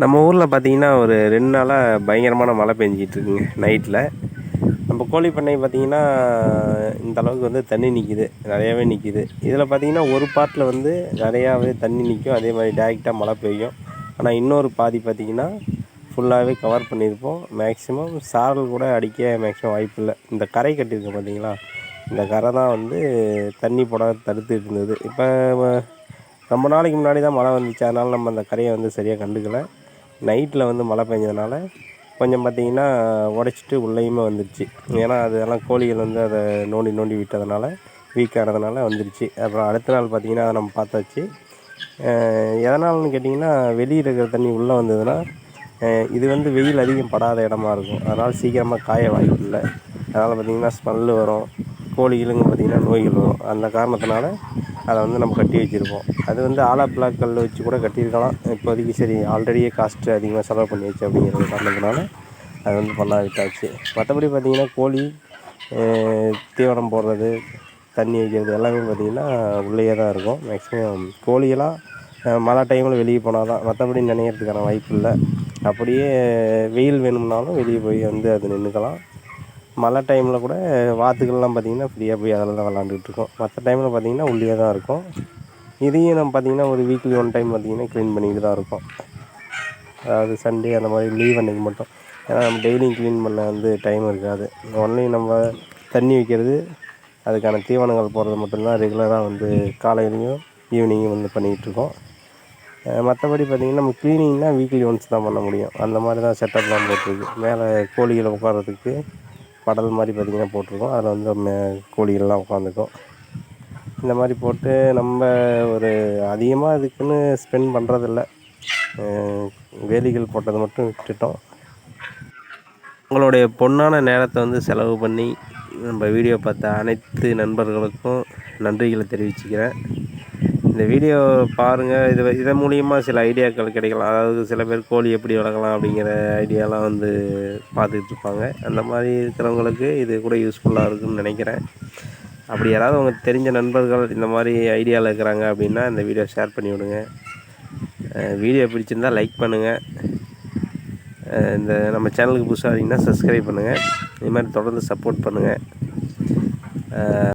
நம்ம ஊரில் பார்த்தீங்கன்னா ஒரு ரெண்டு நாளாக பயங்கரமான மழை பெஞ்சிகிட்டு இருக்குங்க நைட்டில் நம்ம கோழி பண்ணை பார்த்தீங்கன்னா இந்த அளவுக்கு வந்து தண்ணி நிற்கிது நிறையாவே நிற்கிது இதில் பார்த்தீங்கன்னா ஒரு பாட்டில் வந்து நிறையாவே தண்ணி நிற்கும் அதே மாதிரி டேரெக்டாக மழை பெய்யும். ஆனால் இன்னொரு பாதி பார்த்தீங்கன்னா ஃபுல்லாகவே கவர் பண்ணியிருப்போம். மேக்ஸிமம் சாரல் கூட அடிக்க மேக்ஸிமம் வாய்ப்பு இல்லை. இந்த கரை கட்டியிருக்கோம் பார்த்தீங்களா இந்த கரை தான் வந்து தண்ணி போட தடுத்துட்டு இருந்தது. இப்போ ரொம்ப நாளைக்கு முன்னாடி தான் மழை வந்துச்சு. அதனால் நம்ம அந்த கரையை வந்து சரியாக கண்டுக்கலை. நைட்டில் வந்து மழை பெஞ்சதுனால கொஞ்சம் பார்த்திங்கன்னா உடச்சிட்டு உள்ளேயுமே வந்துடுச்சு ஏன்னா அதெல்லாம் கோழிகள் வந்து அதை நோண்டி நோண்டி விட்டதுனால வீக் ஆனதுனால வந்துடுச்சு அப்புறம் அடுத்த நாள் பார்த்திங்கன்னா அதை நம்ம பார்த்தாச்சு. எதனாலன்னு கேட்டிங்கன்னா வெளியில் இருக்கிற தண்ணி உள்ளே வந்ததுன்னா இது வந்து வெயில் அதிகம் படாத இடமா இருக்கும். அதனால் சீக்கிரமாக காய வாய்ப்பு இல்லை. அதனால் பார்த்திங்கன்னா ஸ்மெல்லு வரும். கோழிகளுங்க பார்த்திங்கன்னா நோய்கள் வரும். அந்த காரணத்தினால அதை வந்து நம்ம கட்டி வச்சுருப்போம். அது வந்து ஆலா கல் வச்சு கூட கட்டியிருக்கலாம். இப்போதைக்கு சரி ஆல்ரெடியே காஸ்ட்டு அதிகமாக செலவு பண்ணியாச்சு அப்படிங்கிற காரணத்தினால அது வந்து பண்ண விட்டாச்சு மற்றபடி பார்த்திங்கன்னா கோழி தீவனம் போடுறது தண்ணி வைக்கிறது எல்லாமே பார்த்திங்கன்னா உள்ளேயே தான் இருக்கும். மேக்ஸிமம் கோழியெல்லாம் மழை டைமில் வெளியே போனால் தான். மற்றபடி நினைக்கிறதுக்கான வாய்ப்பு இல்லை. அப்படியே வெயில் வேணும்னாலும் வெளியே போய் வந்து அது நின்றுக்கலாம் மழை டைமில் கூட வாத்துக்கள்லாம் பார்த்திங்கன்னா ஃப்ரீயாக போய் அதில் தான் விளாண்டுட்டு இருக்கோம். மற்ற டைமில் பார்த்திங்கன்னா உள்ளே தான் இருக்கும். இதையும் நம்ம பார்த்திங்கன்னா ஒரு வீக்லி ஒன் டைம் பார்த்திங்கன்னா க்ளீன் பண்ணிக்கிட்டு தான் இருக்கோம். அதாவது சண்டே அந்த மாதிரி லீவ் அன்றைக்கி மட்டும். ஏன்னா நம்ம டெய்லியும் க்ளீன் பண்ண வந்து டைம் இருக்காது. ஒன்லி நம்ம தண்ணி வைக்கிறது அதுக்கான தீவனங்கள் போடுறது மட்டும்தான் ரெகுலராக வந்து காலையிலையும் ஈவினிங்கும் வந்து பண்ணிகிட்ருக்கோம் மற்றபடி பார்த்திங்கன்னா நம்ம க்ளீனிங்னால் வீக்லி ஒன்ஸ் தான் பண்ண முடியும். அந்த மாதிரி தான் செட்டப்லாம் போட்டிருக்கு. மேலே கோழிகளை உட்காரத்துக்கு படல் மாதிரி பார்த்திங்கன்னா போட்டிருக்கோம். அதில் வந்து மே கோழிகள்லாம் உட்காந்துக்கும். இந்த மாதிரி போட்டு நம்ம ஒரு அதிகமாக இதுக்குன்னு ஸ்பெண்ட் பண்ணுறதில்ல வேலிகள் போட்டது மட்டும் விட்டுட்டோம். உங்களுடைய பொன்னான நேரத்தை வந்து செலவு பண்ணி நம்ம வீடியோ பார்த்த அனைத்து நண்பர்களுக்கும் நன்றிகளை தெரிவிச்சுக்கிறேன். இந்த வீடியோ பாருங்கள் இது இதன் மூலியமாக சில ஐடியாக்கள் கிடைக்கலாம். அதாவது சில பேர் கோழி எப்படி வளர்க்கலாம் அப்படிங்கிற ஐடியாலாம் வந்து பார்த்துக்கிட்டு இருப்பாங்க அந்த மாதிரி இருக்கிறவங்களுக்கு இது கூட யூஸ்ஃபுல்லாக இருக்குன்னு நினைக்கிறேன். அப்படி யாராவது உங்களுக்கு தெரிஞ்ச நண்பர்கள் இந்த மாதிரி ஐடியாவில் இருக்கிறாங்க அப்படின்னா இந்த வீடியோ ஷேர் பண்ணி விடுங்க. வீடியோ பிடிச்சிருந்தால் லைக் பண்ணுங்கள் இந்த நம்ம சேனலுக்கு புதுசாக இருந்தீங்கன்னா சப்ஸ்கிரைப் பண்ணுங்கள் இது மாதிரி தொடர்ந்து சப்போர்ட் பண்ணுங்கள்